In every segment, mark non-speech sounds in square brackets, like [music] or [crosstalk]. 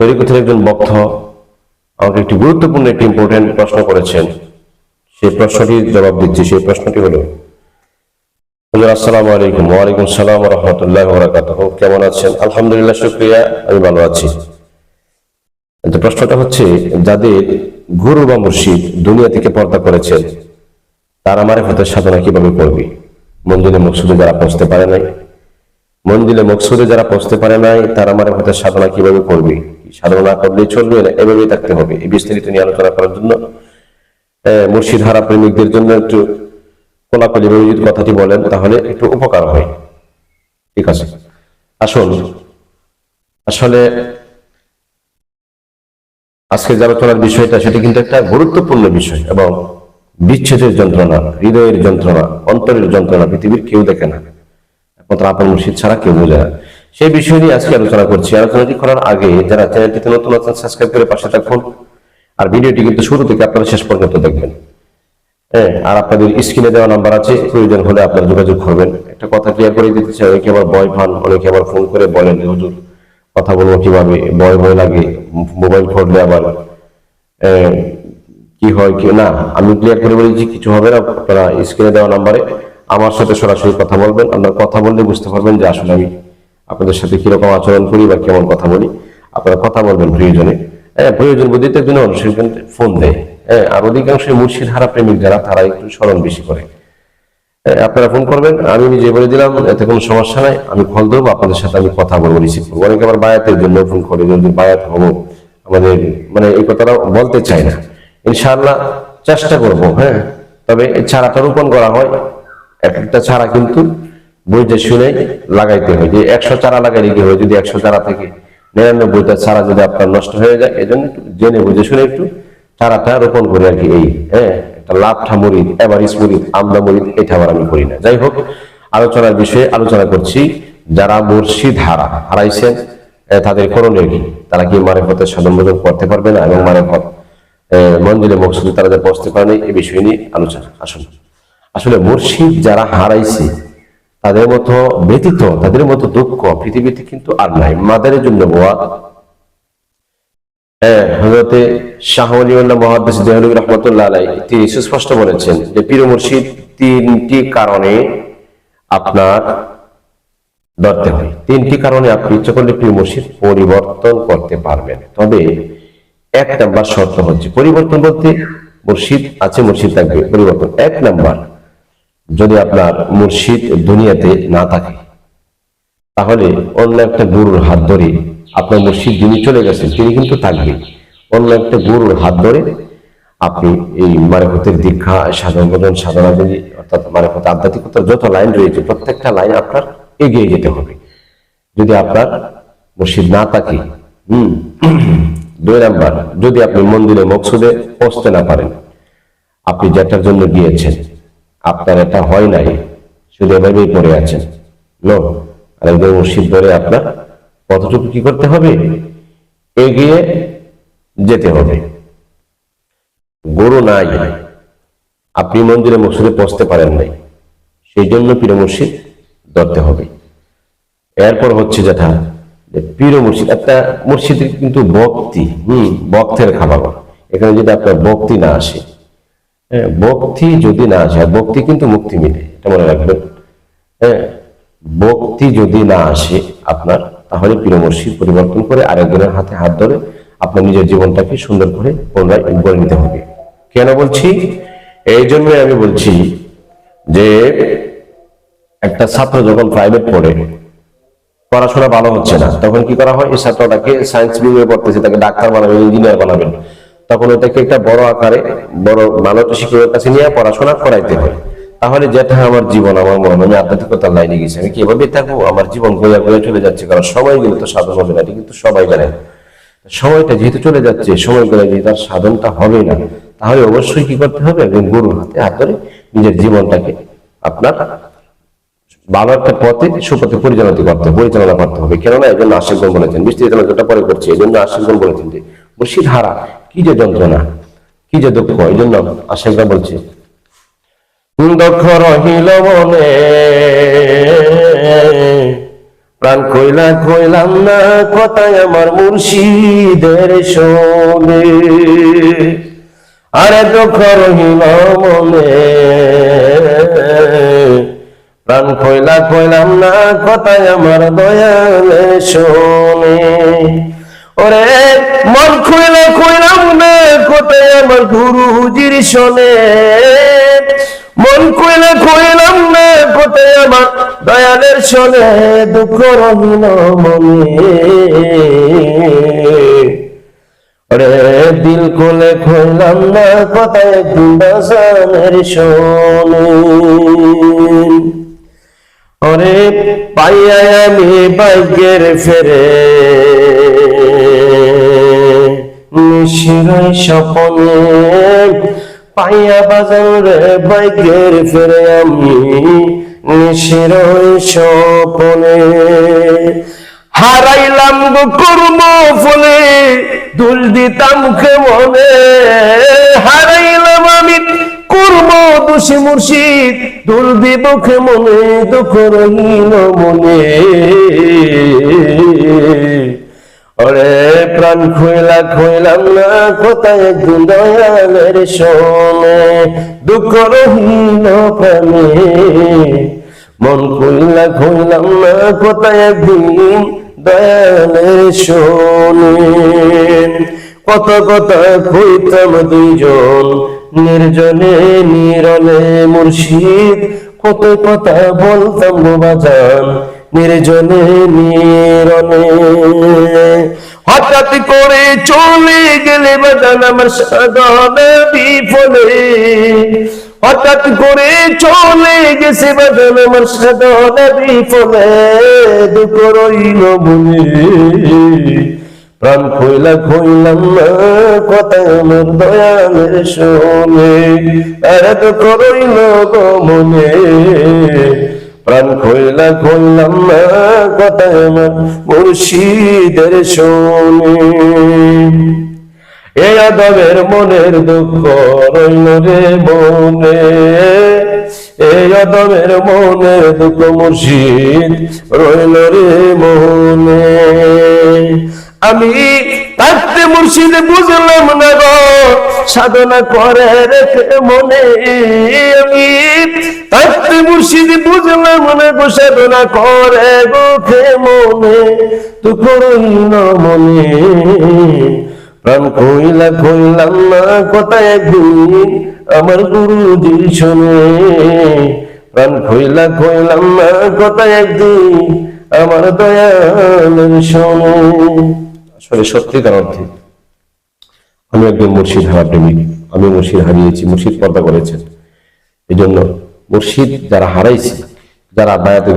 তরিকথের একজন বক্ত আমাকে একটি গুরুত্বপূর্ণ একটি ইম্পর্টেন্ট প্রশ্ন করেছেন। সেই প্রশ্নটির জবাব দিচ্ছি। সেই প্রশ্নটি হলো আসসালামু আলাইকুম। ওয়ালাইকুম সালাম রহমতুল্লাহ বরাকাতুহ। কেমন আছেন? আলহামদুলিল্লাহ, শুক্রিয়া। আমি ভালো আছি। প্রশ্নটা হচ্ছে, যাদের গুরু বা মুর্শিদ দুনিয়া থেকে পর্দা করেছেন, তারা মারেফতের সাধনা কীভাবে করবে? মন্দিরে মকসুদে যারা পৌঁছতে পারে নাই, মন্দিরে মকসুদে যারা পৌঁছতে পারে নাই, তারা মারেফতের সাধনা কীভাবে করবে? সাধনা না করলেই চলবে, না? এভাবেই থাকতে হবে। এই বিস্তারিত নিয়ে আলোচনা করার জন্য মুর্শিদ হারা প্রেমিকদের জন্য একটু কোলাকুলি যদি কথাটি বলেন, তাহলে একটু উপকার হয়। ঠিক আছে? আসুন। আসলে আজকে যে আলোচনার বিষয়টা, সেটা কিন্তু একটা গুরুত্বপূর্ণ বিষয় এবং বিচ্ছেদের যন্ত্রণা, হৃদয়ের যন্ত্রণা, অন্তরের যন্ত্রণা, পৃথিবীর কেউ দেখে না। একমাত্র আপন মুর্শিদ ছাড়া কেউ বোঝে না। সেই বিষয় নিয়ে আজকে আলোচনা করছি। আলোচনাটি করার আগে যারা চ্যানেলটিতে নতুন আছেন সাবস্ক্রাইব করে পাশে থাকুন। আর ভিডিওটি কিন্তু শুরু থেকে আপনারা শেষ পর্যন্ত দেখবেন। হ্যাঁ আর আপনাদের স্ক্রিনে দেওয়া নাম্বার আছে, প্রয়োজন হলে আপনারা যোগাযোগ করবেন। একটা কথা ক্লিয়ার করে দিতে চাই, অনেকে আবার ভয় পান, অনেকে আবার ফোন করে বলেন হুজুর, কথা বলব কীভাবে? ভয় ভয় লাগে। মোবাইল করলে আবার কি হয়, কি না, আমি ক্লিয়ার করে বলেছি, কিছু হবে না। আপনারা স্ক্রিনে দেওয়া নাম্বারে আমার সাথে সরাসরি কথা বলবেন। আপনারা কথা বললে বুঝতে পারবেন যে আসলে আমি আপনাদের সাথে কীরকম আচরণ করি বা কেমন কথা বলি? আপনারা কথা বলবেন প্রয়োজনে। হ্যাঁ প্রয়োজন বুঝিতে একজন মানুষের ফোন দেয়। হ্যাঁ আর অধিকাংশ মুর্শিদ হারা প্রেমিক যারা তারা একটু স্মরণ বেশি করে। হ্যাঁ, আপনারা ফোন করবেন আমি নিজে বলে দিলাম এতে কোনো সমস্যা নাই আমি কল দেবো আপনাদের সাথে আমি কথা বলব রিসিভ করব। অনেকে আবার বায়াতের জন্য ফোন করে যদি বায়াত হব? আমাদের মানে এই কথাটা বলতে চাই না। ইনশাআল্লাহ চেষ্টা করব হ্যাঁ। তবে চারাটা রোপণ করা হয়। এক একটা চারা কিন্তু বুঝে শুনে লাগাইতে হয়। যে একশো চারা লাগাইলে কি হয়? যদি একশো চারা থেকে নিরানব্বইটা চারা যদি আপনার নষ্ট হয়ে যায় এই জন্য জেনে বুঝে শুনে একটু চারাটা রোপণ করি আর কি এই হ্যাঁ একটা লাভটা মরিদ এভারিস মরিদ আমদা মরিদ এটা আবার আমি করি না। যাই হোক, আলোচনার বিষয়ে আলোচনা করছি যারা মুর্শিদ হারা হারাইছেন তাদের করণীয় কি? তারা কি মারেফতের সাধন ভোজন করতে পারবে না? এবং মারেফত মঞ্জিলে মকসুদে তারা যে পৌঁছতে পারেনি এই বিষয় নিয়ে আলোচনা। আসুন। আসলে মুর্শিদ যারা হারাইছে তাদের মতো ব্যতীত, তাদের মতো দুঃখ পৃথিবীতে কিন্তু আর নাই। মাদারের জন্য বোয়া। হ্যাঁ হজরতে শাহ অলিউল্লাহ মহাদ্দেশ রহমতুল্লাহ আলাই তিনি সুস্পষ্ট বলেছেন যে, পীর মুর্শিদ তিনটি কারণে আপনার ধরতে হয়। তিনটি কারণে আপনি ইচ্ছা করলে পীর মুর্শিদ পরিবর্তন করতে পারবেন। তবে এক নাম্বার শর্ত হচ্ছে, পরিবর্তন বলতে মুর্শিদ আছে, মুর্শিদ থাকবে, পরিবর্তন। এক নাম্বার যদি আপনার মুর্শিদ দুনিয়াতে না থাকে, তাহলে অন্য একটা গুরুর হাত ধরে আপনার মুর্শিদ যিনি চলে গেছেন, তিনি কিন্তু থাকবে অন্য একটা গুরুর হাত ধরে আপনি এই মারেফতের দীক্ষা, সাধন সাধনা অর্থাৎ মারেফত আধ্যাত্মিকতার যত লাইন রয়েছে, প্রত্যেকটা লাইন আপনার এগিয়ে যেতে হবে। যদি আপনার মুর্শিদ না থাকে, হম, দুই নাম্বার, যদি আপনি মন্দিরে মকসুদে পৌঁছতে না পারেন, আপনি যেটার জন্য গিয়েছেন আপনার এটা হয় নাই, শুধু এভাবেই পড়ে আছেন। নো আর একজন মুর্শিদ ধরে আপনার, কতটুকু কি করতে হবে? এগিয়ে যেতে হবে। গরু নাই, আপনি মন্দিরে মসজিদে পৌঁছতে পারেন নাই সেই জন্য পীর মুর্শিদ ধরতে হবে। এরপর হচ্ছে যেটা পীর মুর্শিদ, একটা মুর্শিদের কিন্তু ভক্তি, হম, ভক্তের খাবার। এখানে যদি আপনার ভক্তি না আসে ভক্তি যদি না আসে ভক্তি কিন্তু মুক্তি মিলে, এটা মনে রাখবেন। হ্যাঁ ভক্তি যদি না আসে আপনার, তাহলে পীর মুর্শিদ পরিবর্তন করে আরেকজনের হাতে হাত ধরে আপনার নিজের জীবনটাকে সুন্দর করে পুনরায় গড়ে নিতে হবে। কেন বলছি? এই জন্যই আমি বলছি যে, একটা ছাত্র যখন প্রাইভেট পড়ে, পড়াশোনা ভালো হচ্ছে না, তখন কি করা হয়? এই ছাত্রটাকে সায়েন্স বিভাগে পড়তেছে, তাকে ডাক্তার বানাবেন ইঞ্জিনিয়ার বানাবেন। তখন ওটাকে একটা বড় আকারে, বড় একটা শিক্ষকের কাছে নিয়ে পড়াশোনা করাইতে হবে তাহলে যেটা আমার জীবন, আমার মন আমি আধ্যাত্মিকতার লাইনে গেছি। আমি কি এভাবে থাকব? আমার জীবন গোয়া গোয়া চলে যাচ্ছে, কারণ সবাই গেলে তো সাধন হবে না কিন্তু সবাই জানে। সময়টা যেহেতু চলে যাচ্ছে, সময় গেলে যদি তার সাধনটা হবে না। তাহলে অবশ্যই কি করতে হবে? একজন গুরুর হাতে হাত ধরে নিজের জীবনটাকে আপনার ভালো একটা পথে, সুপথে পরিচালনা করতে হবে, পরিচালনা করতে হবে। কেননা এই জন্য বলেছেন আলোচনাটা পরে করছে এই জন্য আশিকগণ বলেছেন যে মুর্শিদ হারা কি যে যন্ত্রণা, কি যে দুঃখ এই জন্য আশিকরা বলছে। দুঃখ রহিল মনে, প্রাণ কইলা কইলাম না কথায় আমার মুর্শিদের শোনে আরে দুঃখ রহিল মনে, প্রাণ কইলা কইলাম না কথায় আমার দয়ালের শোনে ওরে মন খুইলা কইলাম না কথায় আমার গুরুজির শোনে। মন কইলা কইলাম না কোথায় আমার দয়ালের শোনে, দুঃখ রহিল মনে। রে দিল কোলে কইলাম না, কোথায় দিবাসানের শোনে। ওরে পাইয়া আমি ভাগ্যের ফেরে। নিশিরাই স্বপনে। পাইয়া বাজার রে ভাগ্যের ফেরে আমি নিশিরাই স্বপনে। হারাইলাম গো কর্ম ফলে, দুল দিতাম মনে। হারাইলাম আমি কর্ম দোষী মুর্শিদ, দুল দিব মনে, দুঃখ রহিল মনে। ওরে প্রাণ খুইলা খুইলাম না, কোথায় একদিন দয়ালের শোনে? দুঃখ রহিল প্রাণে, মন খুইলা খুইলাম না, কোথায় একদিন দয়ালের শোনে? কত কথা খুইতাম দুইজন, নির্জনে নিরলে মুর্শিদ, কত কথা বলতাম বাজান নির্জনে নিরলে হঠাৎ করে চলে গেলে বাজান আমার সাধনা বিফলে হঠাৎ করে চলে গেছে বাজান আমার সাধনা বিফলে দুঃখ রইল মনে প্রাণ খইলা খইলাম না, কথা আমার দয়ালের শোনে আরে তো করইল মনে। প্রাণ খোলা খুললাম না আমার মুর্শিদের শোনে। এ আদবের মনের দুঃখ রইল রে মনে। এ আদবের মনের দুঃখ মুর্শিদ রইল রে মনে। আমি থাকতে মুর্শিদ বুঝলাম না গো। সাধনা করে রেখে মনে আমি থাকতে মুর্শিদ বুঝলাম না গো। সাধনা করে গোখে মনে তু করইল মনে প্রাণ কইলা কইলাম না কথা একদিন আমার গুরুজির শোনে। প্রাণ কইলা কইলাম না কথা একদিন আমার দয়ালের শোনে। আসলে সত্যিকার অর্থে। আমি একজন মুর্শিদ হারা প্রেমিক। আমি মুর্শিদ হারিয়েছি, মুর্শিদ পর্দা করেছেন। এই জন্য মুর্শিদ যারা হারাইছে, যারা বায়াতে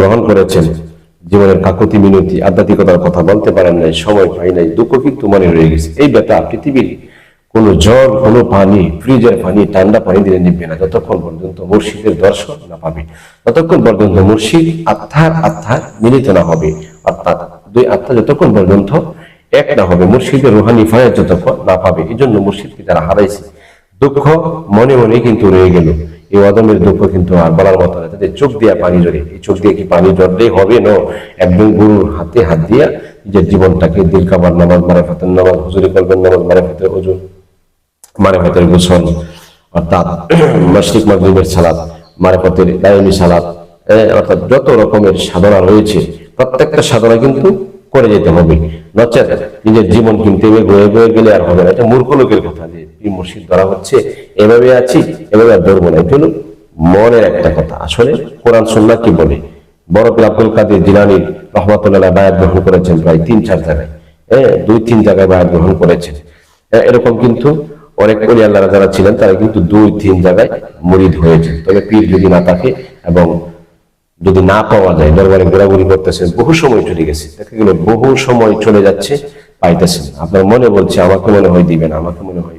গ্রহণ করেছেন, জীবনের কাকুতি মিনতি, আধ্যাত্মিকতার কথা বলতে পারেন নাই, সময় পাই নাই, দুঃখ কিন্তু মনে রয়ে গেছে। এই ব্যথা পৃথিবীর কোনো জল কোনো পানি, ফ্রিজের পানি, ঠান্ডা পানি দিলে নিবে না। যতক্ষণ পর্যন্ত মুর্শিদের দর্শন না পাবে, ততক্ষণ পর্যন্ত মুর্শিদ আত্মার আত্মা মিলিত না হবে। অর্থাৎ দুই আত্মা যতক্ষণ পর্যন্ত এক না হবে, মুর্শিদের রুহানি ফায়াত যতক্ষণ না পাবে এই জন্য মুর্শিদকে যারা হারাইছে, দুঃখ মনে মনে কিন্তু রয়ে গেল। এই অদমের দুঃখ কিন্তু আর বলার মতো না। তাদের চোখ দিয়া পানি জড়ে এই চোখ দিয়ে কি পানি জড়লেই হবে? না। একদম গুরুর হাতে হাত দিয়া নিজের জীবনটাকে দিল কাবার নামাজ মারাফাতের নামাজ, হুজুরি করবেন নামাজ মারাফাতের ওজন মারেফতের গোসল, অর্থাৎ [clears throat] মশরিক মাগরিবের সালাদ মারেফতের দায়নি সালাদ অর্থাৎ যত রকমের সাধনা রয়েছে প্রত্যেকটা সাধনা কিন্তু করে যেতে হবে। নচেত নিজের জীবন কিন্তু এভাবে বয়ে বয়ে গেলে আর হবে না। এটা মূর্খ লোকের কথা যে মুর্শিদ ধরা হচ্ছে এভাবে আছি এভাবে আর ধরবো না। এটা মনের একটা কথা। আসলে কোরআন সন্না কি বলে? বড় পীর আব্দুল কাদের জিলানি রহমতুল্লাহ বায়াত গ্রহণ করেছেন প্রায় তিন চার জায়গায়। হ্যাঁ দুই তিন জায়গায় বায়াত গ্রহণ করেছেন। হ্যাঁ, এরকম কিন্তু অনেক অলি আল্লাহরা যারা ছিলেন তারা কিন্তু দুই তিন জায়গায় মরিদ হয়েছে তবে পীর যদি না থাকে এবং যদি না পাওয়া যায় দরবারে ঘোরাঘুরি করতেছেন বহু সময় চলে গেছে। দেখা গেল বহু সময় চলে যাচ্ছে পাইতেছেন আপনার মনে বলছে আমাকে মনে হয় দিবেন আমাকে মনে হয়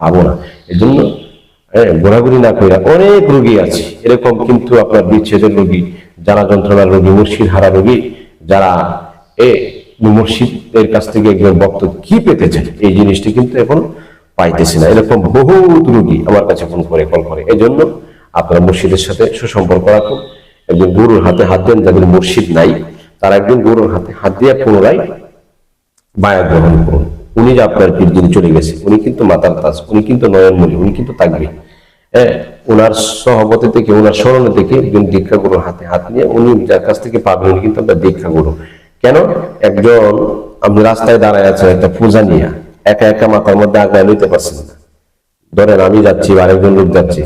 পাবো না। এই জন্য হ্যাঁ, ঘোরাঘুরি না করে অনেক রুগী আছে। এরকম কিন্তু আপনার বিচ্ছেদের রোগী যারা যন্ত্রণার রোগী মুর্শিদ হারা রোগী যারা এ মুর্শিদের কাছ থেকে একজন ভক্ত কি পেতে চায় এই জিনিসটি কিন্তু এখন পাইতেছে না। এরকম বহুত রুগী আমার কাছে ফোন করে কল করে। এই জন্য আপনারা মুর্শিদের সাথে সুসম্পর্ক রাখুন। একজন গুরুর হাতে হাত দেন যাদের মুর্শিদ নাই, তার একদিন গরুর হাতে হাত দিয়ে পুনরায় বায়া গ্রহণ করুন। উনি যে আপনার পীর যিনি চলে গেছে, উনি কিন্তু মাতার তাজ, উনি কিন্তু নয়নমণি উনি কিন্তু থাকবে হ্যাঁ ওনার থেকে, ওনার স্মরণে থেকে একজন দীক্ষা গুরুর হাতে হাত নিয়ে উনি যার কাছ থেকে পাবেন, উনি কিন্তু আপনার দীক্ষা গুরু। কেন? একজন আপনি রাস্তায় দাঁড়ায় আছেন, একটা পূজা নিয়ে, একা একা মাথার মধ্যে আগায় লইতে পারছেন না। ধরেন আমি যাচ্ছি, আরেকজন লোক যাচ্ছে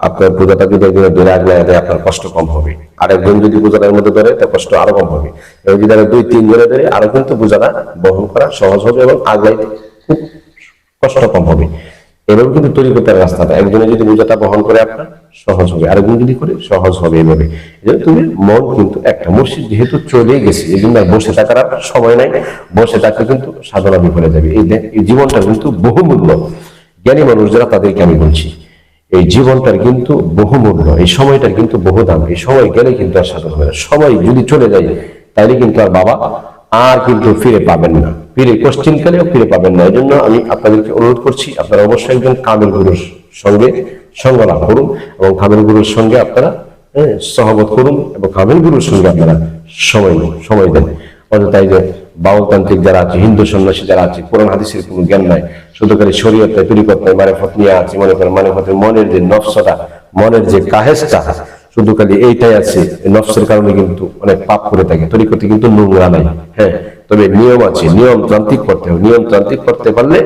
আপনার পূজাটা যদি একজন ধরে আগলায় দেয় আপনার কষ্ট কম হবে। আরেকজন যদি পূজাটার মধ্যে ধরে, তার কষ্ট আরও কম হবে। এবং যদি আরও দুই, তিন জনে ধরে, আরও কিন্তু পূজাটা বহন করা সহজ হবে এবং আগলাইতে খুব কষ্ট কম হবে। এভাবে কিন্তু তৈরি করতে রাস্তাটা। একজনে যদি বোঝাটা বহন করে আপনার, সহজ হবে। আরেকজন যদি করে, সহজ হবে এভাবে। তুমি মন কিন্তু একটা মসজিদ যেহেতু চলে গেছে, এই জন্য আর বসে থাকার আর সময় নাই। বসে থাকলে কিন্তু সাধনা বিফলে যাবে। এই জীবনটা কিন্তু বহুমূল্য। জ্ঞানী মানুষ যারা তাদেরকে আমি বলছি এই জীবনটার কিন্তু বহুমূল্য এই সময়টার কিন্তু বহু দাম এই সময় গেলে কিন্তু আর সাধন হবে না। সময় যদি চলে যায় তাইলে কিন্তু আর বাবা আর কিন্তু ফিরে পাবেন না। ফিরে কোশ্চিনকালেও ফিরে পাবেন না। এই জন্য আমি আপনাদেরকে অনুরোধ করছি আপনারা অবশ্যই একজন কামেল গুরুর সঙ্গে সঙ্গ লাভ করুন এবং কামেল গুরুর সঙ্গে আপনারা হ্যাঁ, করুন এবং কামেল গুরুর সঙ্গে আপনারা সময় সময় দেন। অযথাই যে বাউলতান্ত্রিক যারা আছে হিন্দু সন্ন্যাসী যারা আছে কোরআন হাদিসের কোনো জ্ঞান নাই খালি শরীয়ত নাই তৈরি করতে মানে নিয়ে আছে, মনে করেন মানে মনের যে নফসটা, মনের যে কাহেসটা শুধু খালি এইটাই আছে। নফসের কারণে কিন্তু অনেক পাপ করে থাকে, তরিকতে কিন্তু নোংরা নাই। হ্যাঁ তবে নিয়ম আছে নিয়ম তান্ত্রিক করতে হবে। নিয়ম তান্ত্রিক করতে পারলে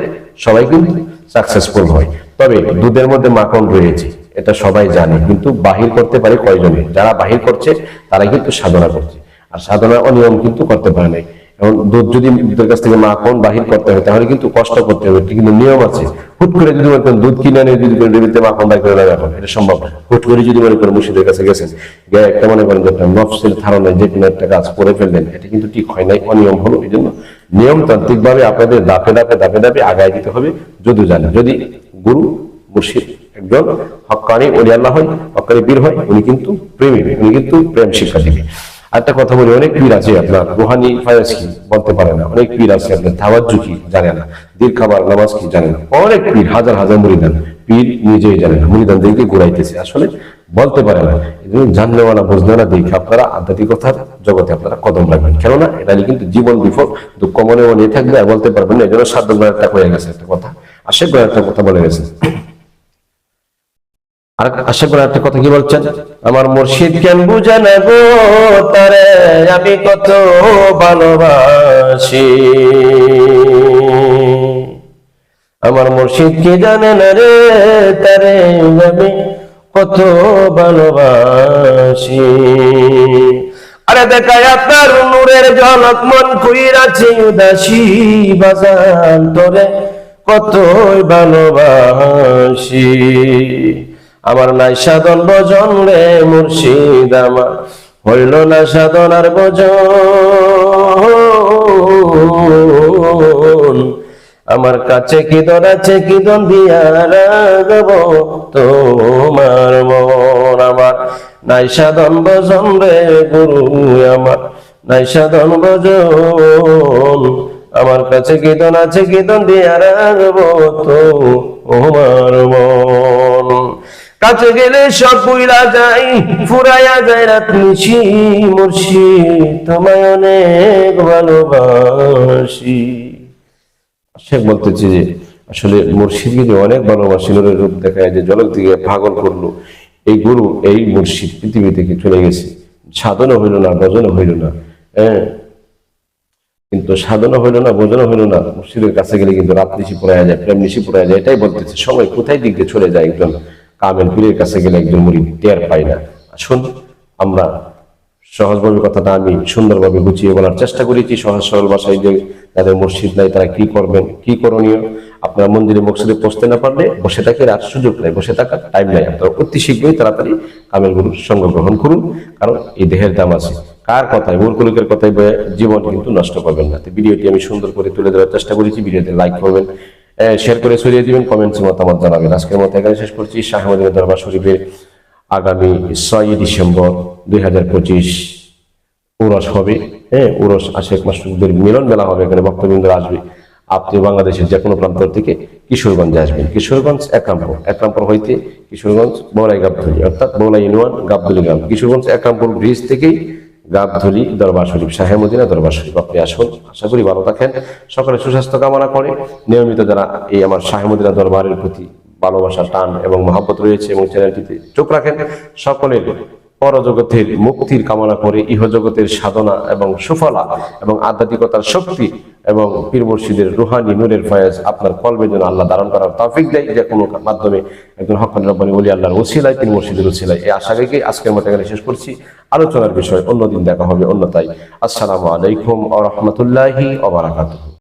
সবাই কিন্তু সাকসেসফুল হয়। তবে দুধের মধ্যে মাখন রয়েছে, এটা সবাই জানে, কিন্তু বাহির করতে পারে কয়জনে? যারা বাহির করছে তারা কিন্তু সাধনা করছে। আর সাধনা অনিয়ম কিন্তু করতে পারে নাই। এখন দুধ যদি দুধের কাছ থেকে মাখন বাহির করতে হয়, তাহলে কিন্তু কষ্ট করতে হবে। কিন্তু নিয়ম আছে। হুট করে যদি মনে করেন দুধ কিনে এনে যদি ডেবিতে মাখন বাহির করে এটা সম্ভব হুট করে যদি মনে করেন মুর্শিদের কাছে গেছেন, গিয়ে একটা মনে করেন একটা নফসের ধারণায় যে কোনো একটা কাজ করে ফেললেন, এটা কিন্তু ঠিক হয় নাই, অনিয়ম হলো। এই জন্য নিয়মতান্ত্রিক ভাবে আপনাদের দাপে দাপে দাপে দাপে আগায় দিতে হবে। যদি জানেন, যদি গুরু মুর্শিদ একজন হকানি ওলি হয়, হকানি বীর হয়, উনি কিন্তু প্রেমী, উনি কিন্তু প্রেম শিক্ষা দিবে একটা কথা বলি, অনেক পীর আছে আপনার, রুহানি ফায়াজ কি? বলতে পারে না। অনেক পীর আছে আপনার, তাওয়াজ্জু কি? জানে না। দীর খাবার নামাজ কি? জানে না। অনেক পীর, হাজার হাজার মুরিদান। পীর নিজেই জানে না, মুরিদান দিকে ঘুরাইতেছে। আসলে বলতে পারে না। এই জন্য জানলেওয়ালা, বুঝলেওয়ালা দেখে আপনারা আধ্যাত্মিকতার জগতে আপনারা কদম রাখবেন। কেননা, এটা নিয়ে কিন্তু জীবন বিফল দুঃখ মনে মনে থাকবে আর বলতে পারবেন না। এই জন্য সাধ্য একটা হয়ে গেছে একটা কথা। আশেক একটা কথা বলে গেছে। আর আশা একটা কথা কি বলছেন? আমার মুর্শিদ কেন বুঝে না গো তারে? আমি কত ভালোবাসি। আমার মুর্শিদ কি জানে না রে তারে? আমি কত ভালোবাসি। আরে দেখায় আপনার নূরের ঝলক মন কইরাছে উদাসী বাজান তোরে কতই ভালোবাসি। আমার নাই সাধন ভজন রে মুর্শিদ আমার। হইল না সাধন আর ভজন। আমার কাছে কি দন আছে, কি দন দিয়া রাগব? তোমার মন আমার। নাই সাধন ভজন রে গুরু আমার। নাই সাধন ভজন। আমার কাছে কীর্তন আছে কীর্তন দিয়া রাখব তো তোমার কাছে গেলে সব পুইলা যাই ফুরাইয়া যায় রাত নিশি মুর্শিদ তোমায় অনেক ভালোবাসি। শেখ বলতেছি যে, আসলে মুর্শিদকে যে অনেক ভালোবাসি, নূরের রূপ দেখায় যে জলক দিকে পাগল করল। এই গুরু, এই মুর্শিদ পৃথিবী থেকে চলে গেছে। সাধনও হইল না, ভজনও হইল না। হ্যাঁ? কিন্তু সাধনা হইল না বোঝানো হইল না। মুর্শিদের কাছে গেলে কিন্তু রাত নিশি পড়ায় যায়, প্রেম নিশি পড়ায় যায়, এটাই বলতেছে। সময় কোথায় দিক চলে যায় একজন? কামেল পীরের কাছে গেলে একজন মুড়ি টের পায় না। আসুন, আমরা সহজভাবে কথাটা আমি সুন্দরভাবে গুছিয়ে বলার চেষ্টা করেছি সহজ সরল ভাষায় যে যাদের মসজিদ নাই, তারা কি করবেন, কি করণীয়? আপনার মন্দিরে মসজিদে পৌঁছতে না পারলে বসে থাকি আর সুযোগ নাই, বসে থাকার টাইম নাই। আপনারা অতি শীঘ্রই তাড়াতাড়ি কামেল গুরুর সঙ্গ গ্রহণ করুন, কারণ এই দেহের দাম আছে। কার কথায়? মূর্খলোকের কথায় জীবন কিন্তু নষ্ট করবেন না। ভিডিওটি আমি সুন্দর করে তুলে ধরার চেষ্টা করেছি। ভিডিওতে লাইক করবেন শেয়ার করে ছড়িয়ে দিবেন কমেন্টস মতামত জানাবেন। আজকের মতো এখানে শেষ করছি। শাহমদিনের দরবার শরীফের আগামী ছয়ই ডিসেম্বর দুই হাজার পঁচিশ উরস হবে। হ্যাঁ উরস আশেখ মাসুদের মিলন মেলা হবে। এখানে ভক্তবৃন্দ আসবে। আপনি বাংলাদেশের যে কোনো প্রান্ত থেকে কিশোরগঞ্জে আসবেন। কিশোরগঞ্জ, একরামপুর। একরামপুর হইতে কিশোরগঞ্জ বৌলাই গাবতলি, অর্থাৎ বৌলাই ইউনিয়ন, গাবতলি গ্রাম। কিশোরগঞ্জ, একরামপুর ব্রিজ থেকেই গাবধুলি দরবার শরীফ শাহেমুদ্দিনা দরবার শরীফ। আপনি আসুন, আশা করি ভালো থাকেন। সকলে সুস্বাস্থ্য কামনা করে নিয়মিত যারা এই আমার শাহেমুদ্দিনা দরবারের প্রতি ভালোবাসা, টান এবং মহাব্বত রয়েছে এবং চ্যানেলটিতে চোখ রাখেন, সকলের পরজগতের মুক্তির কামনা করে ইহজগতের সাধনা এবং সুফলা এবং আধ্যাত্মিকতার শক্তি এবং পীর মুর্শিদের রুহানি নূরের ফয়েজ আপনার কলবের জন্য আল্লাহ ধারণ করার তৌফিক দেয়। যে কোনো মাধ্যমে একজন হকানি রব্বানি ওলি আল্লাহর ওসিলায়, পীর মুর্শিদের ওসিলায়। এই আশা রেখে আজকের মতো এখানে শেষ করছি। আলোচনার বিষয় অন্যদিন দেখা হবে অন্যতাই আসসালামু আলাইকুম আ রহমতুল্লাহি